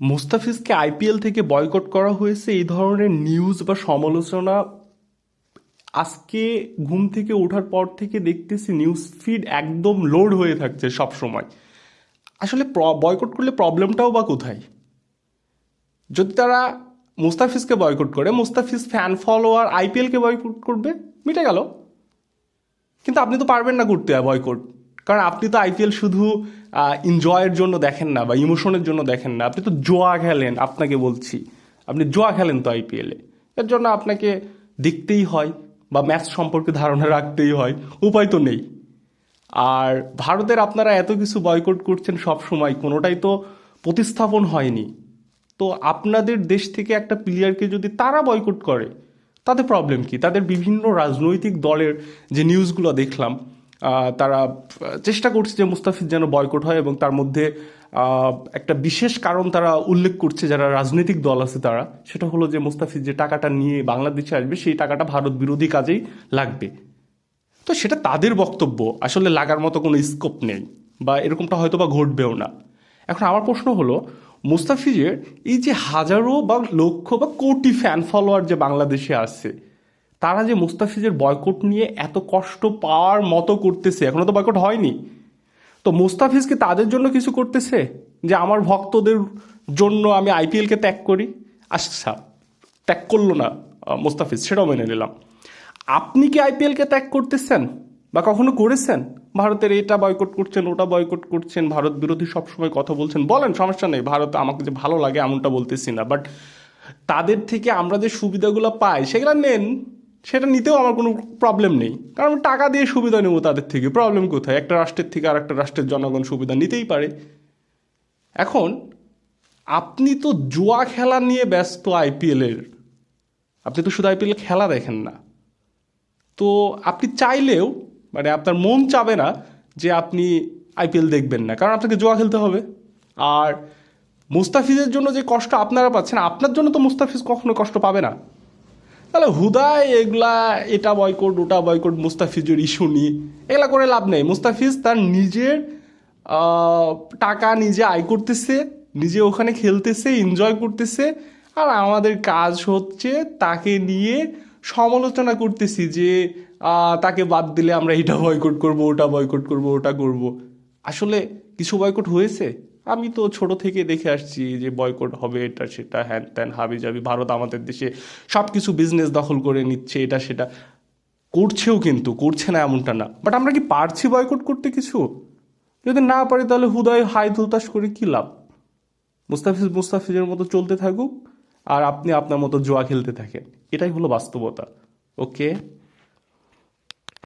মুস্তাফিজকে IPL থেকে boycott করা হয়েছে এই ধরনের নিউজ বা সমালোচনা আজকে ঘুম থেকে ওঠার পর থেকে দেখতেছি নিউজ ফিড একদম লোড হয়ে থাকছে সব সময় আসলে বয়কট করলে প্রবলেমটাও বা কোথায়? যদি তারা মুস্তাফিজকে বয়কট করে, মুস্তাফিজ ফ্যান ফলোয়ার আইপিএলকে বয়কট করবে, মিটে গেল। কিন্তু আপনি তো পারবেন না করতে বয়কট। কারণ আপনি তো আইপিএল শুধু এনজয়ের জন্য দেখেন না বা ইমোশনের জন্য দেখেন না। আপনি তো জোয়া খেলেন, আপনাকে বলছি। আপনি জোয়া খেলেন তো আইপিএলে এর জন্য আপনাকে দেখতেই হয় বা ম্যাচ সম্পর্কে ধারণা রাখতেই হয়। উপায় তো নেই। আর ভারতের আপনারা এত কিছু বয়কট করছেন সব সময়, কোনোটাই তো প্রতিস্থাপন হয়নি। তো আপনাদের দেশ থেকে একটা প্লেয়ারকে যদি তারা বয়কট করে, তাতে প্রবলেম কি? তাদের বিভিন্ন রাজনৈতিক দলের যে নিউজগুলো দেখলাম তারা চেষ্টা করছে যে মুস্তাফিজ যেন বয়কট হয় এবং তার মধ্যে একটা বিশেষ কারণ তারা উল্লেখ করছে, যারা রাজনৈতিক দল আছে তারা, সেটা হলো যে মুস্তাফিজ যে টাকাটা নিয়ে বাংলাদেশে আসবে, সেই টাকাটা ভারত বিরোধী কাজেই লাগবে। তো সেটা তাদের বক্তব্য, আসলে লাগার মতো কোনো স্কোপ নেই, বা এরকমটা হয়তো বা ঘটবেও না। এখন আমার প্রশ্ন হলো, মুস্তাফিজের এই যে হাজারো বা লক্ষ বা কোটি ফ্যান ফলোয়ার যে বাংলাদেশে আছে তারা যে মুস্তাফিজের বয়কট নিয়ে এত কষ্ট পাওয়ার মতো করতেছে, এখনও তো বয়কট হয়নি। তো মুস্তাফিজ কি তাদের জন্য কিছু করতেছে? যে আমার ভক্তদের জন্য আমি আইপিএলকে ত্যাগ করি? আচ্ছা ত্যাগ করল না মুস্তাফিজ, সেটাও মেনে নিলাম। আপনি কি আইপিএলকে ত্যাগ করতেছেন বা কখনো করেছেন? ভারতের এটা বয়কট করছেন, ওটা বয়কট করছেন, ভারত বিরোধী সবসময় কথা বলছেন। বলেন, সমস্যা নেই, ভারত আমাকে যে ভালো লাগে এমনটা বলতেছি না। বাট তাদের থেকে আমরা যে সুবিধাগুলো পাই, সেগুলো নেন। সেটা নিতেও আমার কোনো প্রবলেম নেই। কারণ আমি টাকা দিয়ে সুবিধা নেব তাদের থেকে। প্রবলেম কোথায়? একটা রাষ্ট্রের থেকে আর একটা রাষ্ট্রের জনগণ সুবিধা নিতেই পারে। এখন, আপনি তো জুয়া খেলা নিয়ে ব্যস্ত আইপিএলের আপনি তো শুধু আইপিএল খেলা দেখেন না। তো আপনি চাইলেও মানে আপনার মন চাবে না যে আপনি আইপিএল দেখবেন না। কারণ আপনাকে জুয়া খেলতে হবে। আর মুস্তাফিজের জন্য যে কষ্ট আপনারা পাচ্ছেন, আপনার জন্য তো মুস্তাফিজ কখনো কষ্ট পাবে না। তাহলে হুদায় এগুলা, এটা বয়কট, ওটা বয়কট, মুস্তাফিজের ইস্যু নিয়ে। এগুলা করে লাভ নেই। মুস্তাফিজ তার নিজের টাকা নিজে আয় করতেছে, নিজে ওখানে খেলতেছে এনজয় করতেছে, আর আমাদের কাজ হচ্ছে তাকে নিয়ে সমালোচনা করতেছি যে তাকে বাদ দিলে আমরা এটা বয়কট করব, ওটা বয়কট করব, ওটা করব। আসলে কিছু বয়কট হয়েছে? আমি তো ছোট থেকে দেখে আসছি যে বয়কট হবে, এটা সেটা, হ্যান ত্যান, হাবি যাবি ভারত আমাদের দেশে সব কিছু বিজনেস দখল করে নিচ্ছে, এটা সেটা। করছেও কিন্তু, করছে না এমনটা না। বাট আমরা কি পারছি বয়কট করতে কিছু? যদি না পারি তাহলে হুদয় হাই হুতাশ করে কি লাভ? মুস্তাফিজ মুস্তাফিজের মতো চলতে থাকুক, আর আপনি আপনার মতো জোয়া খেলতে থাকেন। এটাই হলো বাস্তবতা ওকে